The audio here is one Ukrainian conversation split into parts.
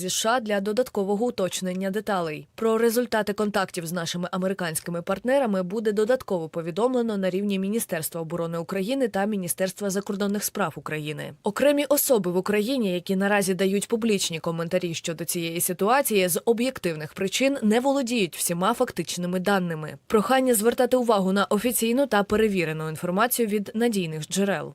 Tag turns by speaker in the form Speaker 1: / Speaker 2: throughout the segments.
Speaker 1: зі США для додаткового уточнення деталей. Про результати контактів з нашими американськими партнерами буде додатково повідомлено на рівні Міністерства оборони України та Міністерства закордонних справ України. Окремі особи в Україні, які наразі дають публічні коментарі щодо цієї ситуації, з об'єктивних причин не володіють всіма фактичними даними. Прохання звертати увагу на офіційну та перевірену інформацію від надійних джерел.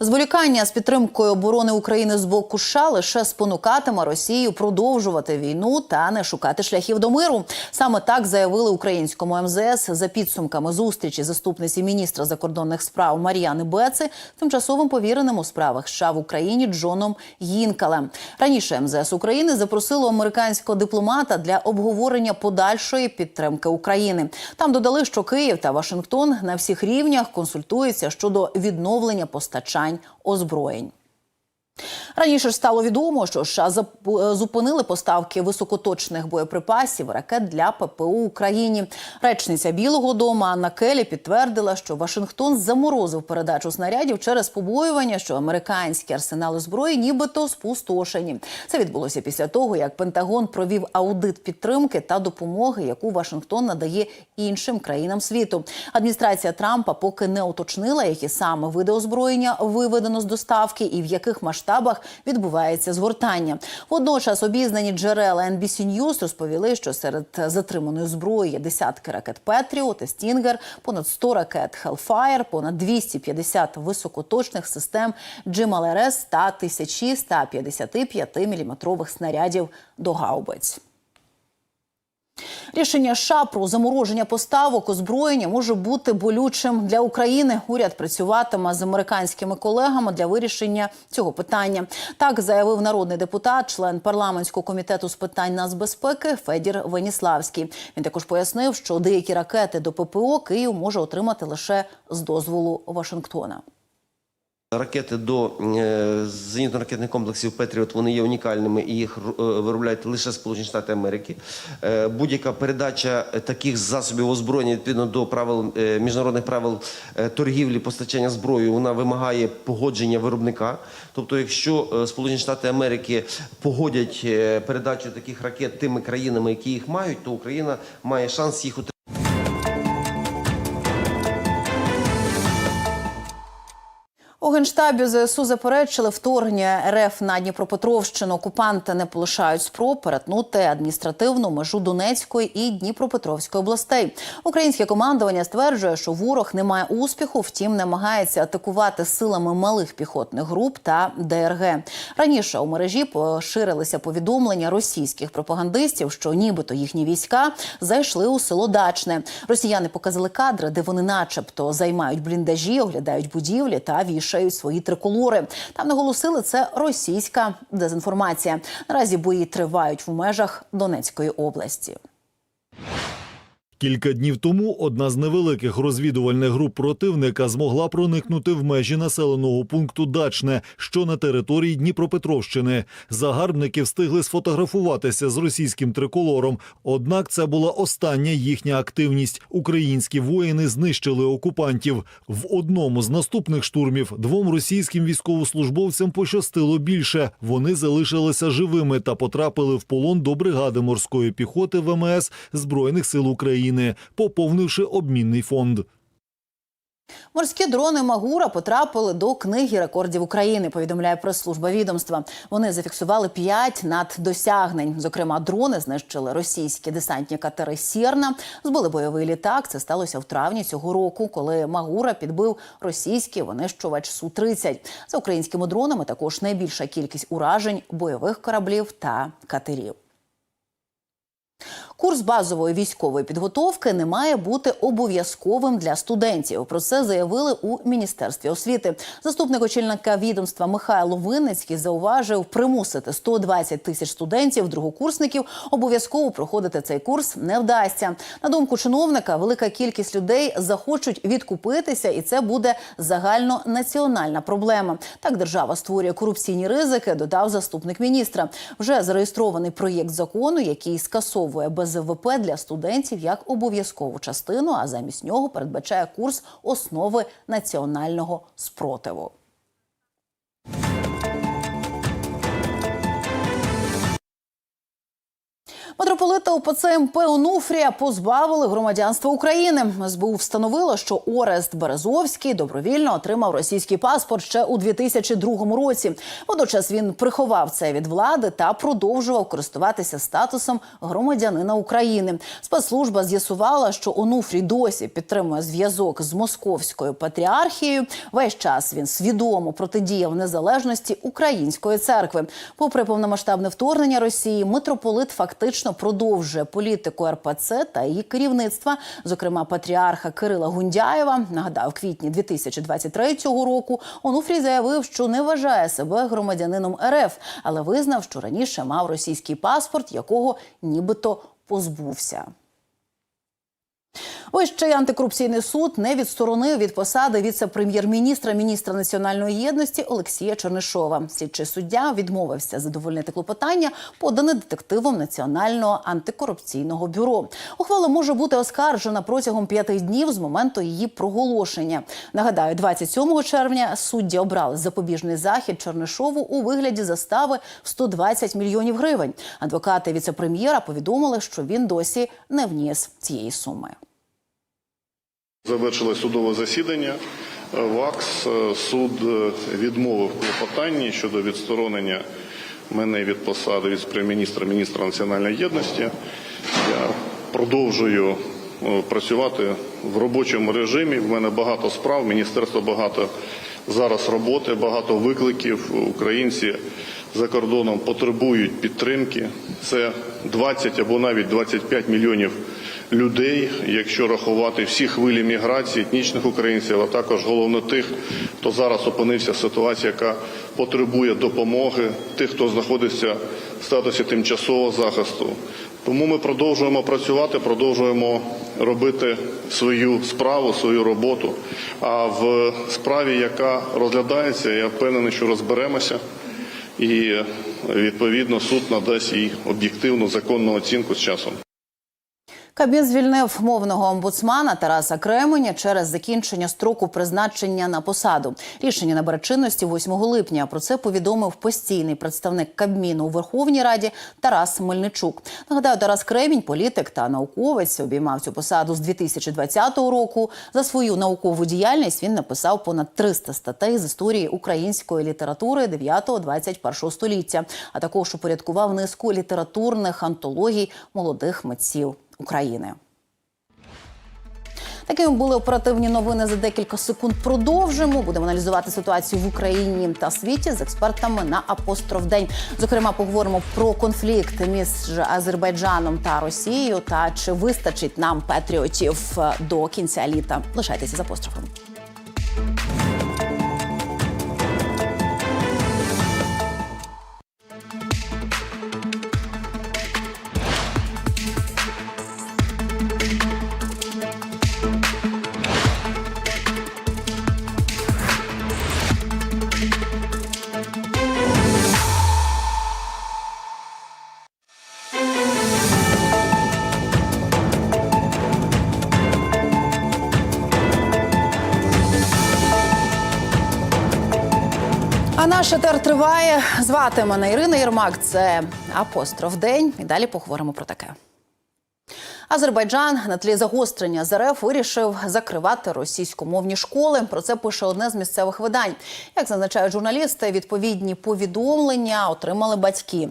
Speaker 2: Зволікання з підтримкою оборони України з боку США лише спонукатиме Росію продовжувати війну та не шукати шляхів до миру. Саме так заявили українському МЗС за підсумками зустрічі заступниці міністра закордонних справ Мар'яни Беци тимчасовим повіреним у справах США в Україні Джоном Гінкалем. Раніше МЗС України запросило американського дипломата для обговорення подальшої підтримки України. Там додали, що Київ та Вашингтон на всіх рівнях консультуються щодо відновлення постачання озброєнь. Раніше ж стало відомо, що США е, зупинили поставки високоточних боєприпасів ракет для ППО Україні. Речниця Білого Дому Анна Келі підтвердила, що Вашингтон заморозив передачу снарядів через побоювання, що американські арсенали зброї нібито спустошені. Це відбулося після того, як Пентагон провів аудит підтримки та допомоги, яку Вашингтон надає іншим країнам світу. Адміністрація Трампа поки не уточнила, які саме види озброєння виведено з доставки і в яких масштабах відбувається згортання. Водночас обізнані джерела NBC News розповіли, що серед затриманої зброї є десятки ракет Петріот Стінгер, понад 100 ракет Hellfire, понад 250 високоточних систем Джималерес та тисячі 155 мм снарядів до гаубиць. Рішення США про замороження поставок озброєння може бути болючим для України. Уряд працюватиме з американськими колегами для вирішення цього питання. Так заявив народний депутат, член парламентського комітету з питань нацбезпеки Федір Веніславський. Він також пояснив, що деякі ракети до ППО Київ може отримати лише з дозволу Вашингтона.
Speaker 3: Ракети до е, зенітно-ракетних комплексів Петріот вони є унікальними і їх е, виробляють лише Сполучені Штати Америки. Е, Будь-яка передача таких засобів озброєння відповідно до правил міжнародних правил торгівлі, постачання зброї, вона вимагає погодження виробника. Тобто, якщо Сполучені Штати Америки погодять передачу таких ракет тими країнами, які їх мають, то Україна має шанс їх отримати.
Speaker 2: У генштабі ЗСУ заперечили вторгнення РФ на Дніпропетровщину. Окупанти не полишають спроб перетнути адміністративну межу Донецької і Дніпропетровської областей. Українське командування стверджує, що ворог не має успіху, втім намагається атакувати силами малих піхотних груп та ДРГ. Раніше у мережі поширилися повідомлення російських пропагандистів, що нібито їхні війська зайшли у село Дачне. Росіяни показали кадри, де вони, начебто, займають бліндажі, оглядають будівлі та вішають свої триколори. Там наголосили, це російська дезінформація. Наразі бої тривають в межах Донецької області.
Speaker 4: Кілька днів тому одна з невеликих розвідувальних груп противника змогла проникнути в межі населеного пункту Дачне, що на території Дніпропетровщини. Загарбники встигли сфотографуватися з російським триколором. Однак це була остання їхня активність. Українські воїни знищили окупантів. В одному з наступних штурмів двом російським військовослужбовцям пощастило більше. Вони залишилися живими та потрапили в полон до бригади морської піхоти ВМС Збройних сил України, поповнивши обмінний фонд.
Speaker 2: Морські дрони Магура потрапили до книги рекордів України. Повідомляє прес-служба відомства. Вони зафіксували п'ять наддосягнень. Зокрема, дрони знищили російські десантні катери Сірна, збили бойовий літак. Це сталося в травні цього року, коли Магура підбив російський винищувач су 30 За українськими дронами також найбільша кількість уражень бойових кораблів та катерів. Курс базової військової підготовки не має бути обов'язковим для студентів. Про це заявили у міністерстві освіти. Заступник очільника відомства Михайло Винницький зауважив, примусити 120 тисяч студентів, другокурсників обов'язково проходити цей курс не вдасться. На думку чиновника, велика кількість людей захочуть відкупитися, і це буде загальнонаціональна проблема. Так держава створює корупційні ризики. Додав заступник міністра. Вже зареєстрований проєкт закону, який скасовує без ВВП для студентів як обов'язкову частину, а замість нього передбачає курс основи національного спротиву. Митрополита УПЦ МП Онуфрія позбавили громадянства України. СБУ встановило, що Орест Березовський добровільно отримав російський паспорт ще у 2002 році. Водночас він приховав це від влади та продовжував користуватися статусом громадянина України. Спецслужба з'ясувала, що Онуфрій досі підтримує зв'язок з московською патріархією. Весь час він свідомо протидіяв незалежності української церкви. Попри повномасштабне вторгнення Росії, митрополит фактично продовжує політику РПЦ та її керівництва, зокрема патріарха Кирила Гундяєва. Нагадав, в квітні 2023 року Онуфрій заявив, що не вважає себе громадянином РФ, але визнав, що раніше мав російський паспорт, якого нібито позбувся. Вищий антикорупційний суд не відсторонив від посади віце-прем'єр-міністра міністра національної єдності Олексія Чернишова. Слідчий суддя відмовився задовольнити клопотання, подане детективом Національного антикорупційного бюро. Ухвала може бути оскаржена протягом п'яти днів з моменту її проголошення. Нагадаю, 27 червня судді обрали запобіжний захід Чернишову у вигляді застави в 120 мільйонів гривень. Адвокати віце-прем'єра повідомили, що він досі не вніс цієї суми.
Speaker 5: Завершилось судове засідання. ВАКС е, суд е, відмовив клопотанні щодо відсторонення мене від посади віце-прем'єр-міністра міністра національної єдності. Я продовжую е, працювати в робочому режимі. В мене багато справ, міністерство багато зараз роботи, багато викликів. Українці за кордоном потребують підтримки. Це 20 або навіть 25 мільйонів людей, якщо рахувати всі хвилі міграції, етнічних українців, а також головно тих, хто зараз опинився в ситуації, яка потребує допомоги, тих, хто знаходиться в статусі тимчасового захисту. Тому ми продовжуємо працювати, продовжуємо робити свою справу, свою роботу. А в справі, яка розглядається, я впевнений, що розберемося. І відповідно суд надасть їй об'єктивну законну оцінку з часом.
Speaker 2: Кабмін звільнив мовного омбудсмана Тараса Кременя через закінчення строку призначення на посаду. Рішення набере чинності 8 липня. Про це повідомив постійний представник Кабміну у Верховній Раді Тарас Мельничук. Нагадаю, Тарас Кремінь, політик та науковець, обіймав цю посаду з 2020 року. За свою наукову діяльність він написав понад 300 статей з історії української літератури 9-21 століття, а також упорядкував низку літературних антологій молодих митців України. Такими були оперативні новини за декілька секунд. Продовжимо. Будемо аналізувати ситуацію в Україні та світі з експертами на апостроф день. Зокрема, поговоримо про конфлікт між Азербайджаном та Росією та чи вистачить нам патріотів до кінця літа. Лишайтеся з апострофом. Звати мене Ірина Єрмак. Це апостроф день. І далі поговоримо про таке. Азербайджан на тлі загострення ЗРФ вирішив закривати російськомовні школи. Про це пише одне з місцевих видань. Як зазначають журналісти, відповідні повідомлення отримали батьки.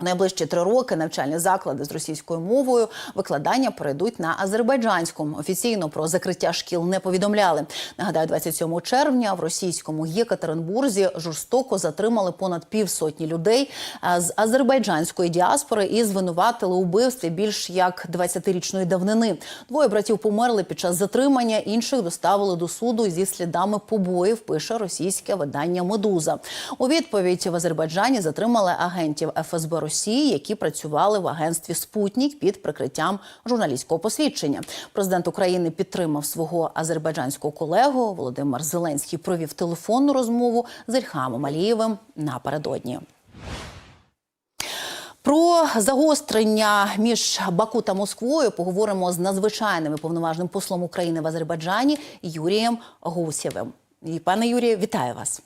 Speaker 2: Найближчі три роки навчальні заклади з російською мовою викладання перейдуть на азербайджанську. Офіційно про закриття шкіл не повідомляли. Нагадаю, 27 червня в російському Єкатеринбурзі жорстоко затримали понад півсотні людей з азербайджанської діаспори і звинуватили у вбивстві більш як 20-річної давнини. Двоє братів померли під час затримання. Інших доставили до суду зі слідами побоїв. Пише російське видання Медуза. У відповідь в Азербайджані затримали агентів ФСБ Росії, які працювали в агентстві Спутнік під прикриттям журналістського посвідчення. Президент України підтримав свого азербайджанського колегу. Володимир Зеленський провів телефонну розмову з Ільхамом Алієвим напередодні. Про загострення між Баку та Москвою поговоримо з надзвичайним і повноважним послом України в Азербайджані Юрієм Гусєвим. І пане Юрію, вітаю вас.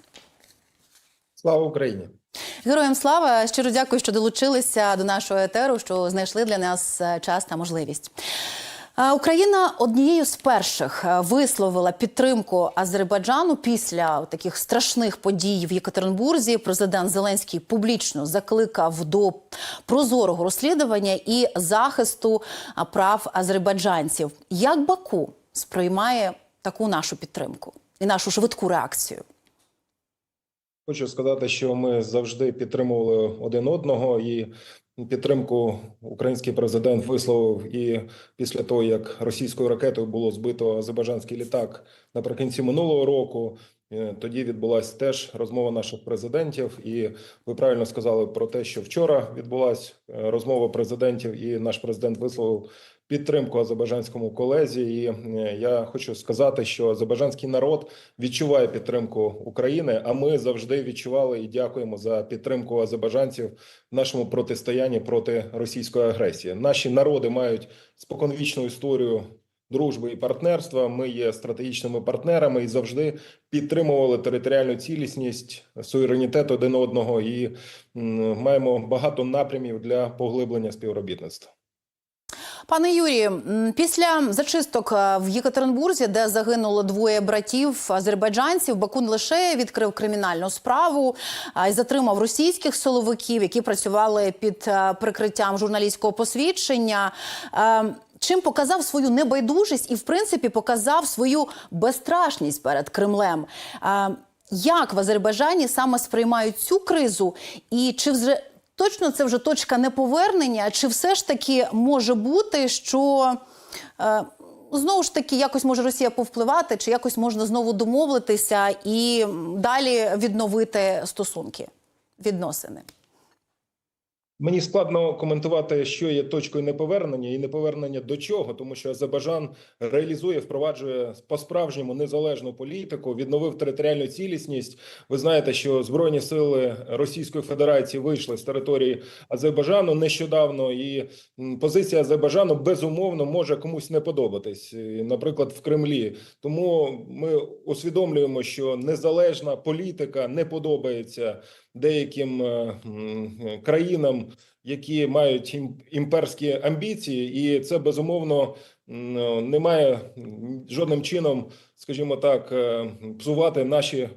Speaker 6: Слава Україні!
Speaker 2: Героям слава щиро дякую, що долучилися до нашого етеру, що знайшли для нас е, час та можливість. Е, Україна однією з перших е, висловила підтримку Азербайджану після таких страшних подій в Єкатеринбурзі. Президент Зеленський публічно закликав до прозорого розслідування і захисту прав азербайджанців. Як Баку сприймає таку нашу підтримку і нашу швидку реакцію?
Speaker 6: Хочу сказати, що ми завжди підтримували один одного, і підтримку український президент висловив і після того, як російською ракетою було збито азербайджанський літак наприкінці минулого року. Е, Тоді відбулася теж розмова наших президентів, і ви правильно сказали про те, що вчора відбулася е, розмова президентів, і наш президент висловив підтримку азербайджанському колезі. І е, я хочу сказати, що азербайджанський народ відчуває підтримку України. А ми завжди відчували і дякуємо за підтримку азербайджанців в нашому протистоянні проти російської агресії. Наші народи мають споконвічну історію. Дружби і партнерства ми є стратегічними партнерами і завжди підтримували територіальну цілісність, суверенітет один одного і маємо багато напрямів для поглиблення співробітництва.
Speaker 2: Пане Юрію, після зачисток е, в Єкатеринбурзі, де загинуло двоє братів азербайджанців, Баку не лише відкрив кримінальну справу, й затримав російських силовиків, які працювали під е, прикриттям журналістського посвідчення. Е, Чим показав свою небайдужість і, в принципі, показав свою безстрашність перед Кремлем. Як в Азербайджані саме сприймають цю кризу, і чи вже точно це вже точка неповернення, чи все ж таки може бути, що е, знову ж таки якось може Росія повпливати, чи якось можна знову домовитися і далі відновити стосунки, відносини?
Speaker 6: Мені складно коментувати, що є точкою неповернення і неповернення до чого, тому що Азербайджан реалізує, впроваджує по-справжньому незалежну політику, відновив територіальну цілісність. Ви знаєте, що збройні сили Російської Федерації вийшли з території Азербайджану нещодавно, і позиція Азербайджану безумовно може комусь не подобатись, наприклад, в Кремлі. Тому ми усвідомлюємо, що незалежна політика не подобається деяким е, країнам, які мають ім- імперські амбіції, і це безумовно не має жодним чином, скажімо так, е, псувати наші. е,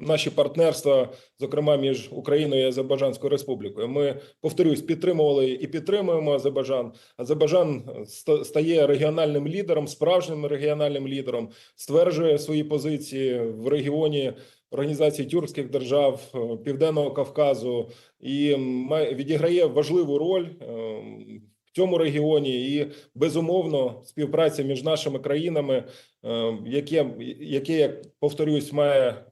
Speaker 6: Наші партнерства, зокрема між Україною і Азербайджанською Республікою, ми повторюсь, підтримували і підтримуємо Азербайджан. Азербайджан ста- стає регіональним лідером, справжнім регіональним лідером, стверджує свої позиції в регіоні Організації тюркських держав е, Південного Кавказу і відіграє важливу роль е, в цьому регіоні. І безумовно співпраця між нашими країнами, е, яке, яке як повторюсь, має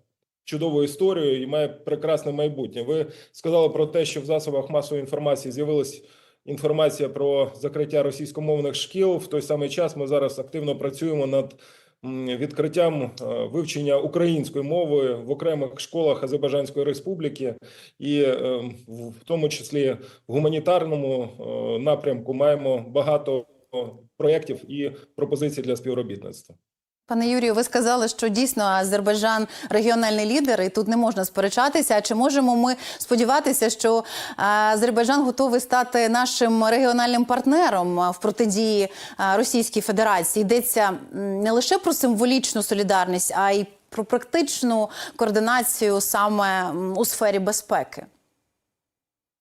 Speaker 6: чудову історію і має прекрасне майбутнє. Ви сказали про те, що в засобах масової інформації з'явилась інформація про закриття російськомовних шкіл. В той самий час ми зараз активно працюємо над відкриттям е, вивчення української мови в окремих школах Азербайджанської Республіки, і е, в тому числі в гуманітарному е, напрямку маємо багато проєктів і пропозицій для співробітництва.
Speaker 2: Пане Юрію, ви сказали, що дійсно Азербайджан регіональний лідер, і тут не можна сперечатися. А чи можемо ми сподіватися, що Азербайджан готовий стати нашим регіональним партнером в протидії Російській Федерації? Йдеться не лише про символічну солідарність, а й про практичну координацію саме у сфері безпеки.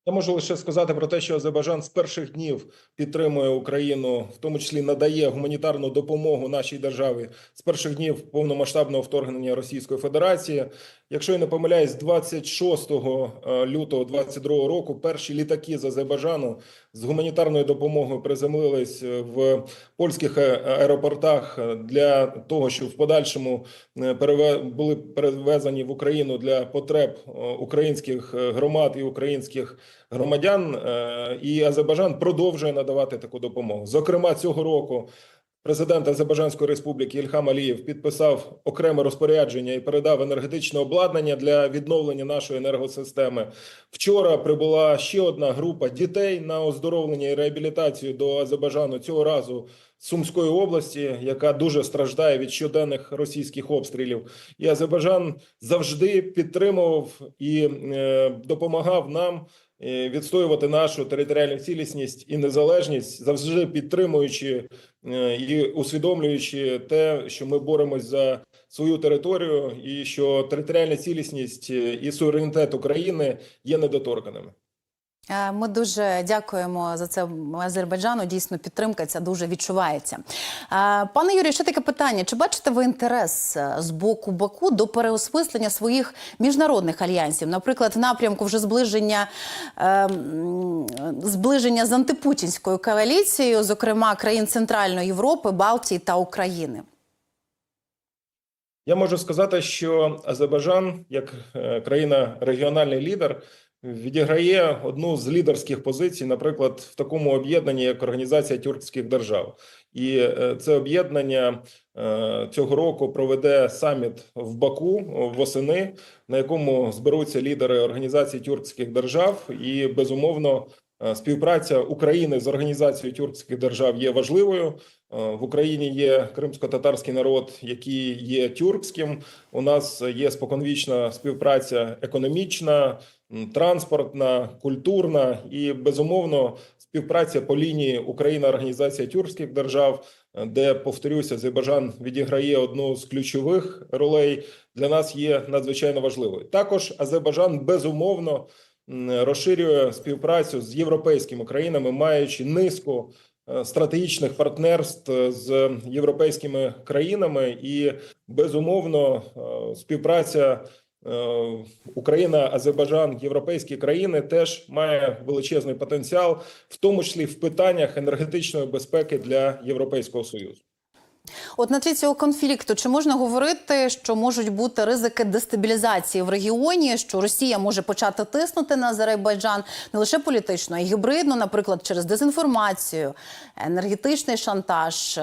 Speaker 6: Я можу лише сказати про те, що Азербайджан з перших днів підтримує Україну, в тому числі надає гуманітарну допомогу нашій державі з перших днів повномасштабного вторгнення Російської Федерації. Якщо я не помиляюсь, 26 е, лютого 2022 року перші літаки з Азербайджану з гуманітарною допомогою приземлились е, в польських е, аеропортах е, для того, щоб в подальшому були перевезені в Україну для потреб українських громад і українських громадян. І Азербайджан продовжує надавати таку допомогу. Зокрема, цього року Президент Азербайджанської республіки Ільхам Алієв підписав окреме розпорядження і передав енергетичне обладнання для відновлення нашої енергосистеми. Вчора прибула ще одна група дітей на оздоровлення і реабілітацію до Азербайджану цього разу Сумської області, яка дуже страждає від щоденних російських обстрілів. І Азербайджан завжди підтримував і е, допомагав нам відстоювати нашу територіальну цілісність і незалежність, завжди підтримуючи е, і усвідомлюючи те, що ми боремось за свою територію, і що територіальна цілісність е, і суверенітет України є недоторканими.
Speaker 2: Е, Ми дуже дякуємо за це Азербайджану. Дійсно, підтримка ця дуже відчувається. Е, Пане Юрію, ще таке питання: чи бачите ви інтерес е, з боку Баку до переосмислення своїх міжнародних альянсів, наприклад, в напрямку вже зближення зближення з антипутінською коаліцією, зокрема країн Центральної Європи, Балтії та України?
Speaker 6: Я можу сказати, що Азербайджан, як країна регіональний лідер, відіграє одну з лідерських позицій, наприклад, в такому об'єднанні, як Організація тюркських держав, і е, це об'єднання е, цього року проведе саміт в Баку восени, на якому зберуться лідери Організації тюркських держав, і безумовно. е, Співпраця України з організацією тюркських держав є важливою. В Україні є кримсько-татарський народ, який є тюркським. У нас є споконвічна співпраця економічна, транспортна, культурна і безумовно співпраця по лінії Україна організація тюркських держав, е, де повторюся, Азербайджан відіграє одну з ключових ролей. Для нас є надзвичайно важливою. Також Азербайджан безумовно розширює співпрацю з європейськими країнами, маючи низку е, стратегічних партнерств е, з європейськими країнами, і безумовно співпраця Україна, Азербайджан, європейські країни теж має величезний потенціал, в тому числі в питаннях енергетичної безпеки для Європейського союзу.
Speaker 2: От на тлі цього конфлікту чи можна говорити, що можуть бути ризики дестабілізації в регіоні, що Росія може почати тиснути на Азербайджан не лише політично, а й гібридно, наприклад, через дезінформацію, енергетичний шантаж,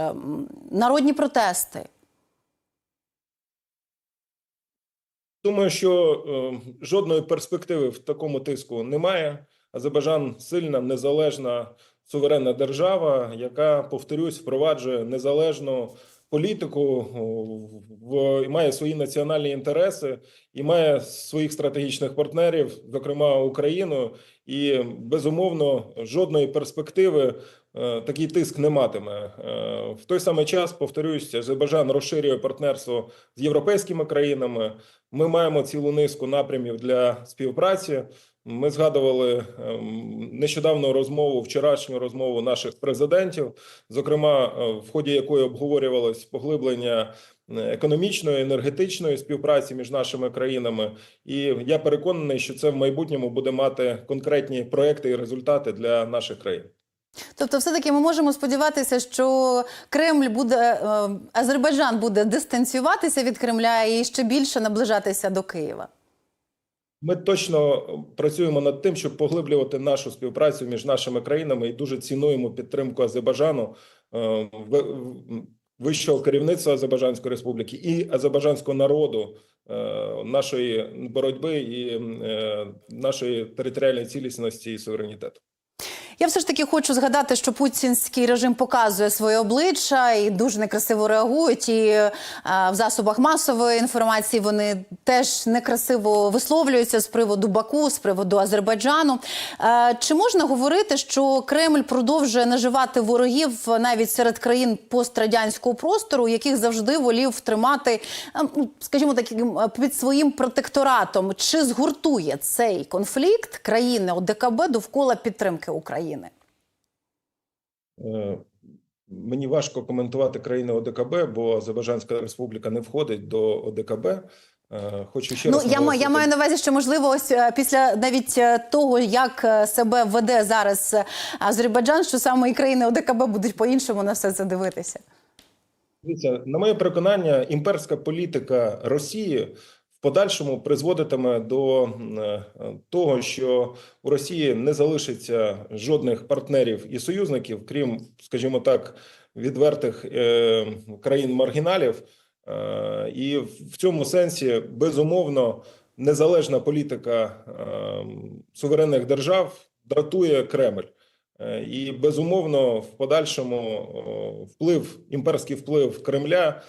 Speaker 2: народні протести?
Speaker 6: Думаю, що е, жодної перспективи в такому тиску немає. Азербайджан сильна, незалежна, суверенна держава, яка, повторюсь, впроваджує незалежну політику, о, в, і має свої національні інтереси і має своїх стратегічних партнерів, зокрема Україну. І безумовно жодної перспективи е, такий тиск не матиме. Е, в той самий час, повторюсь, Азербайджан розширює партнерство з європейськими країнами. Ми маємо цілу низку напрямів для співпраці. Ми згадували ем, нещодавно розмову, вчорашню розмову наших президентів, зокрема, е, в ході якої обговорювалось поглиблення е, економічної енергетичної співпраці між нашими країнами. І я переконаний, що це в майбутньому буде мати конкретні проекти і результати для наших країн.
Speaker 2: Тобто, все таки ми можемо сподіватися, що Кремль буде е, Азербайджан буде дистанціюватися від Кремля і ще більше наближатися до Києва.
Speaker 6: Ми точно працюємо над тим, щоб поглиблювати нашу співпрацю між нашими країнами, і дуже цінуємо підтримку Азербайджану е, вищого керівництва Азербайджанської республіки і азербайджанського народу е, нашої боротьби і нашої територіальної цілісності і суверенітету.
Speaker 2: Я все ж таки хочу згадати, що путінський режим показує своє обличчя і дуже некрасиво реагують. І е, в засобах масової інформації вони теж некрасиво висловлюються з приводу Баку, з приводу Азербайджану. Е, чи можна говорити, що Кремль продовжує наживати ворогів навіть серед країн пострадянського простору, яких завжди волів тримати, е, скажімо так, під своїм протекторатом? Чи згуртує цей конфлікт країни ОДКБ довкола підтримки України?
Speaker 6: Е, Мені важко коментувати країни ОДКБ, бо Азербайджанська республіка не входить до ОДКБ. Е, Хочу ще
Speaker 2: Ну
Speaker 6: раз
Speaker 2: я, я маю на увазі, що можливо, ось е, після навіть того, як себе веде зараз Азербайджан, що саме і країни ОДКБ будуть по-іншому на все це дивитися.
Speaker 6: Дивіться, на моє переконання, імперська політика Росії подальшому призводитиме до е, того, що у Росії не залишиться жодних партнерів і союзників, крім, скажімо так, відвертих е, країн маргіналів. Е, і в цьому сенсі безумовно незалежна політика суверенних держав дратує Кремль. І безумовно, в подальшому вплив імперський вплив Кремля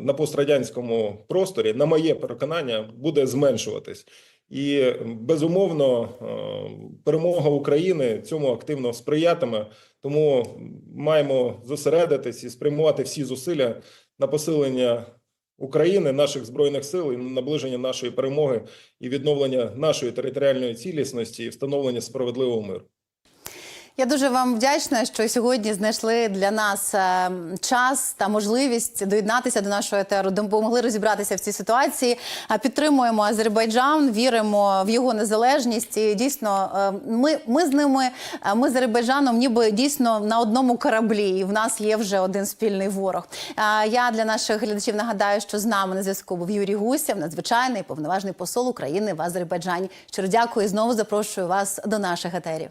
Speaker 6: на пострадянському просторі, на моє переконання, буде зменшуватись. І безумовно, е, перемога України цьому активно сприятиме. Тому маємо зосередитись і спрямувати всі зусилля на посилення України, наших збройних сил і на наближення нашої перемоги і відновлення нашої територіальної цілісності і встановлення справедливого миру.
Speaker 2: Я дуже вам вдячна, що сьогодні знайшли для нас е, час та можливість доєднатися до нашого етеру, допомогли розібратися в цій ситуації. А підтримуємо Азербайджан, віримо в його незалежність. І дійсно, е, ми, ми з ними, е, ми з Азербайджаном, ніби дійсно на одному кораблі, і в нас є вже один спільний ворог. Е, Я для наших глядачів нагадаю, що з нами на зв'язку був Юрій Гусєв, надзвичайний повноважний посол України в Азербайджані. Щиро дякую і знову запрошую вас до наших етерів.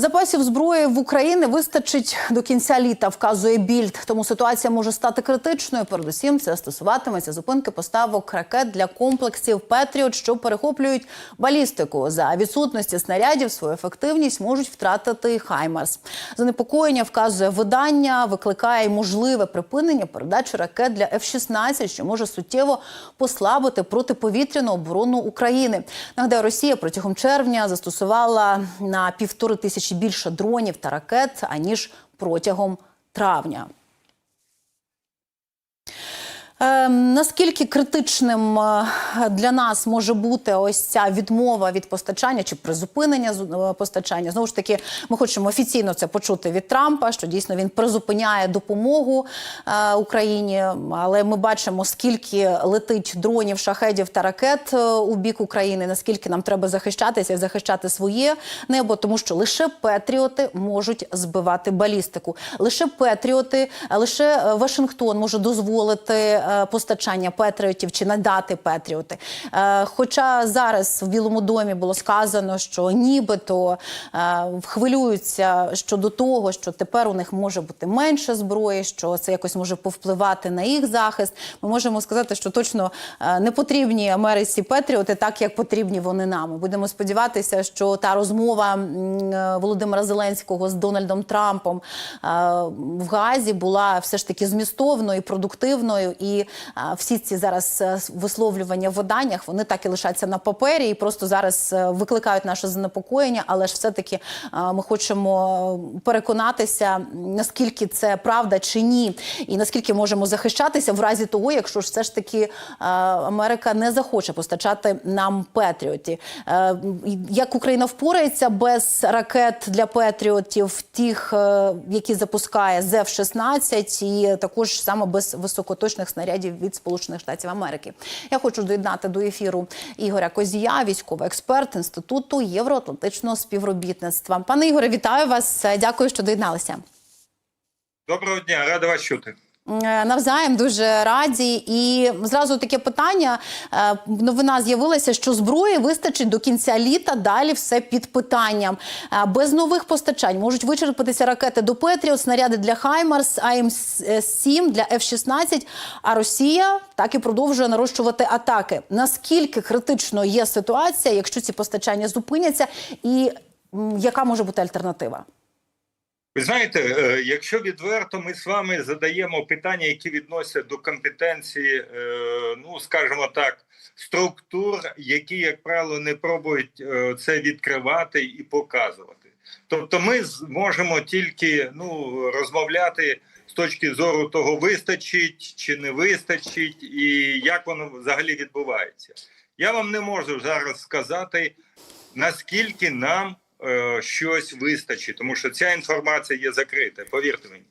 Speaker 2: Запасів зброї в Україні вистачить до кінця літа, вказує більд. Тому ситуація може стати критичною. Передусім, це стосуватиметься зупинки поставок ракет для комплексів Петріот, що перехоплюють балістику. За відсутності снарядів свою ефективність можуть втратити Хаймарс. Занепокоєння вказує видання, викликає й можливе припинення передачі ракет для F-16, що може суттєво послабити протиповітряну оборону України. Нагадаю, Росія протягом червня застосувала на півтори тисячі більше дронів та ракет аніж протягом травня. Е, наскільки критичним е, для нас може бути ось ця відмова від постачання чи призупинення е, постачання? Знову ж таки, ми хочемо офіційно це почути від Трампа, що дійсно він призупиняє допомогу е, Україні. Але ми бачимо, скільки летить дронів, шахедів та ракет у бік України. Наскільки нам треба захищатися і захищати своє небо, тому що лише Петріоти можуть збивати балістику. Лише Петріоти, лише Вашингтон може дозволити постачання Петріотів чи надати Петріоти. Е, Хоча зараз в Білому домі було сказано, що нібито е, хвилюються щодо того, що тепер у них може бути менше зброї, що це якось може повпливати на їх захист. Ми можемо сказати, що точно е, не потрібні Америці Петріоти, так як потрібні вони нам. Будемо сподіватися, що та розмова е, Володимира Зеленського з Дональдом Трампом е, в Газі була все ж таки змістовною продуктивною. І е, всі ці зараз е, висловлювання в виданнях вони так і лишаться на папері, і просто зараз е, викликають наше занепокоєння. Але ж все таки ми хочемо переконатися, наскільки це правда чи ні, і наскільки можемо захищатися в разі того, якщо ж все ж таки е, Америка не захоче постачати нам Петріоті. Е, Як Україна впорається без ракет для Петріотів, тих, е, які запускає з F-16, і також саме без високоточних снарядів від Сполучених Штатів Америки. Я хочу доєднати до ефіру Ігоря Козія, військовий експерт інституту євроатлантичного співробітництва. Пане Ігоре, вітаю вас. Дякую, що доєдналися.
Speaker 7: Доброго дня, рада вас чути.
Speaker 2: Е, Навзаєм дуже раді. І зразу таке питання. Е, Новина з'явилася, що зброї вистачить до кінця літа. Далі все під питанням. Е, Без нових постачань можуть вичерпатися ракети до Петріот, снаряди для Хаймарс, АМ-7 для F-16, А Росія так і продовжує нарощувати атаки. Наскільки критично є ситуація, якщо ці постачання зупиняться, і яка може бути альтернатива?
Speaker 7: Ви знаєте, е, якщо відверто ми з вами задаємо питання, які відносяться до компетенції, е, ну скажімо так, структур, які, як правило, не пробують е, це відкривати і показувати. Тобто, ми зможемо тільки ну розмовляти з точки зору того, вистачить чи не вистачить, і як воно взагалі відбувається. Я вам не можу зараз сказати, наскільки нам е, щось вистачить, тому що ця інформація є закрита, повірте мені.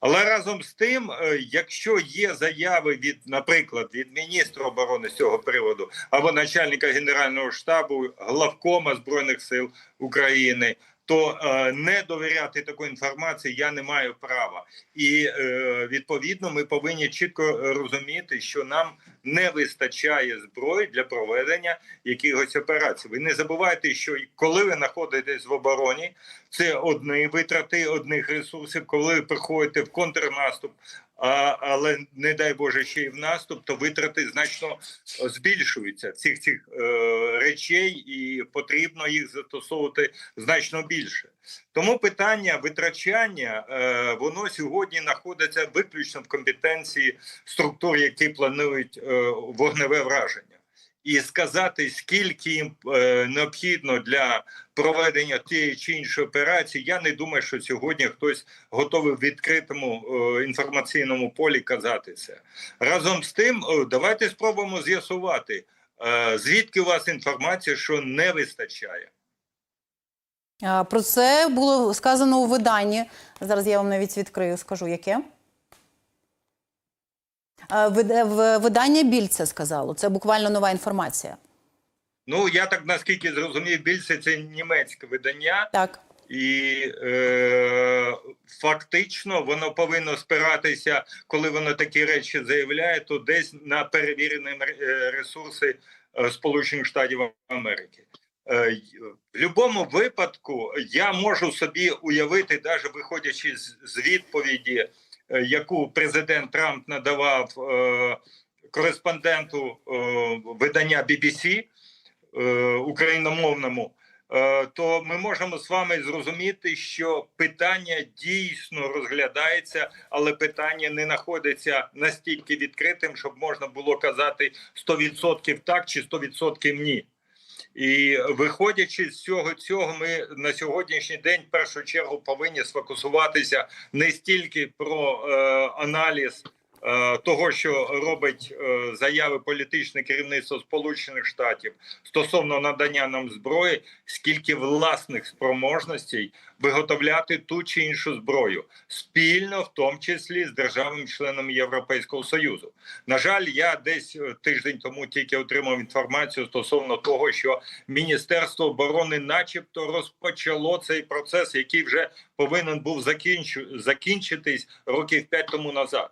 Speaker 7: Але разом з тим, е, якщо є заяви від, наприклад, від міністра оборони з цього приводу або начальника генерального штабу, главкома збройних сил України, то е, не довіряти таку інформацію я не маю права. І е, відповідно ми повинні чітко розуміти, що нам не вистачає зброї для проведення якихось операцій. Ви не забувайте, що коли ви знаходитесь в обороні, це одні витрати одних ресурсів. Коли ви приходите в контрнаступ, а, але не дай Боже ще й в наступ, то витрати значно збільшуються цих цих е, речей, і потрібно їх застосовувати значно більше. Тому питання витрачання е, воно сьогодні знаходиться виключно в компетенції структур, які планують е, вогневе враження. І сказати, скільки їм е, необхідно для проведення тієї чи іншої операції, я не думаю, що сьогодні хтось готовий в відкритому е, інформаційному полі казати це. Разом з тим, е, давайте спробуємо з'ясувати, звідки у вас інформація, що не вистачає.
Speaker 2: Про це було сказано у виданні. Зараз я вам навіть відкрию, скажу яке. В- Видання Біль це сказало. Це буквально нова інформація.
Speaker 7: Ну я так наскільки зрозумів, більше це німецьке видання.
Speaker 2: Так.
Speaker 7: І е, фактично воно повинно спиратися, коли воно такі речі заявляє, то десь на перевірені е, ресурси е, Сполучених Штатів Америки. Е, в будь-якому випадку я можу собі уявити, навіть виходячи з, відповіді, е, яку президент Трамп надавав е, кореспонденту е, видання BBC е, україномовному е, то ми можемо з вами зрозуміти, що питання дійсно розглядається, але питання не знаходиться настільки відкритим, щоб можна було казати 100% так чи 100% ні. І виходячи з цього цього, ми на сьогоднішній день в першу чергу повинні сфокусуватися не стільки про е, аналіз того, що робить е, заяви політичне керівництво Сполучених Штатів стосовно надання нам зброї, скільки власних спроможностей виготовляти ту чи іншу зброю спільно, в тому числі з державами-членами Європейського союзу. На жаль, я десь е, тиждень тому тільки отримав інформацію стосовно того, що Міністерство оборони, начебто, розпочало цей процес, який вже повинен був закінчу, закінчитись років п'ять тому назад.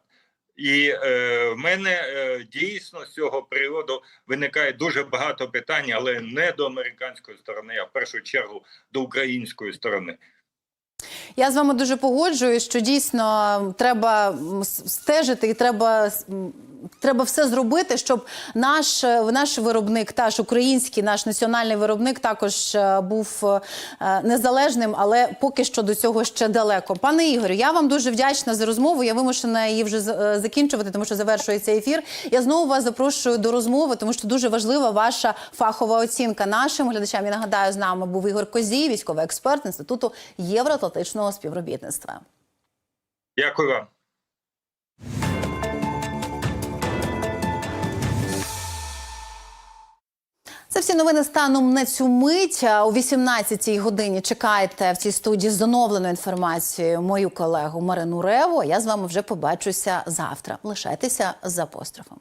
Speaker 7: І е, в мене е, дійсно з цього приводу виникає дуже багато питань, але не до американської сторони, а в першу чергу до української сторони.
Speaker 2: Я з вами дуже погоджуюсь, що дійсно треба стежити і треба, треба все зробити, щоб наш, наш виробник, та ж український, наш національний виробник також е, був е, незалежним, але поки що до цього ще далеко. Пане Ігорю, я вам дуже вдячна за розмову. Я вимушена її вже е, закінчувати, тому що завершується ефір. Я знову вас запрошую до розмови, тому що дуже важлива ваша фахова оцінка нашим глядачам. Я нагадаю, з нами був Ігор Козій, військовий експерт інституту євроатлантичного співробітництва.
Speaker 7: Дякую вам.
Speaker 2: Це всі новини станом на цю мить. О 18-й годині чекайте в цій студії з оновленою інформацією мою колегу Марину Реву. Я з вами вже побачуся завтра. Лишайтеся з апострофом.